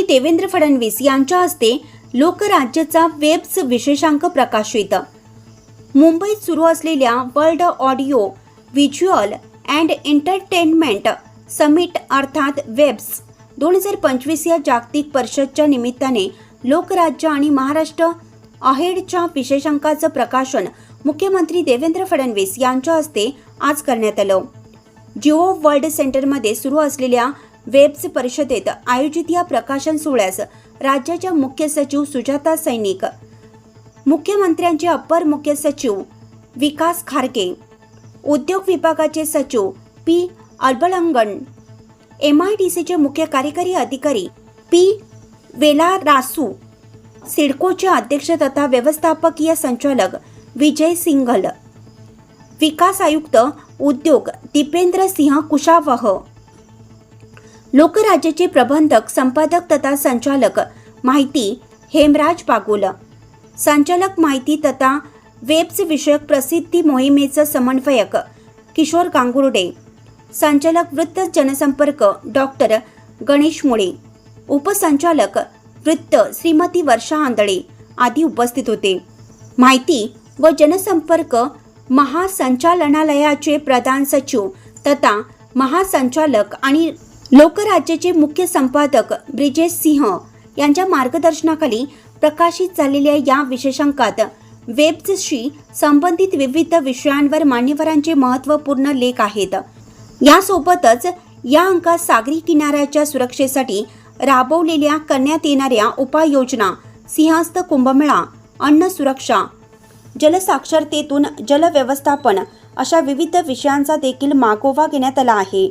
देवेंद्र फडणवीस यांच्या हस्ते लोकराज्यचा वेब्स विशेषांक प्रकाशित. मुंबईत सुरू असलेल्या world audio visual and entertainment summit अर्थात वेब्स दोन हजार पंचवीस या जागतिक परिषदच्या निमित्ताने लोकराज्य आणि महाराष्ट्र अहेडच्या विशेषांकाचं प्रकाशन मुख्यमंत्री देवेंद्र फडणवीस यांच्या हस्ते आज करण्यात आलं. जिओ वर्ल्ड सेंटरमध्ये सुरू असलेल्या वेब्स परिषदेत आयोजित या प्रकाशन सोहळ्यास राज्याच्या मुख्य सचिव सुजाता सैनिक मुख्यमंत्र्यांचे अप्पर मुख्य सचिव विकास खारगे उद्योग विभागाचे सचिव पी अल्बलंगण एम आय डी सीचे मुख्य कार्यकारी अधिकारी पी वेला रासू सिडकोचे अध्यक्ष तथा व्यवस्थापकीय संचालक विजय सिंघल विकास आयुक्त उद्योग दीपेंद्र सिंह कुशावह लोकराज्याचे प्रबंधक संपादक तथा संचालक माहिती हेमराज पागुल संचालक माहिती तथा वेब्स विषयक प्रसिद्धी मोहिमेचं समन्वयक किशोर गांगुर्डे. संचालक वृत्त जनसंपर्क डॉक्टर गणेश मुळे. उपसंचालक वृत्त श्रीमती वर्षा आंधळे आदी उपस्थित होते. माहिती व जनसंपर्क महासंचालनालयाचे प्रधान सचिव तथा महासंचालक आणि लोकराज्याचे मुख्य संपादक ब्रिजेश सिंह यांच्या मार्गदर्शनाखाली प्रकाशित झालेल्या या विशेषांकात वेब्सशी संबंधित विविध विषयांवर मान्यवरांचे महत्त्वपूर्ण लेख आहेत. यासोबतच या अंकात सागरी किनाऱ्याच्या सुरक्षेसाठी राबवलेल्या करण्यात येणाऱ्या उपाययोजना सिंहस्थ कुंभमेळा अन्न सुरक्षा जलसाक्षरतेतून जलव्यवस्थापन अशा विविध विषयांचा देखील मागोवा घेण्यात आला आहे.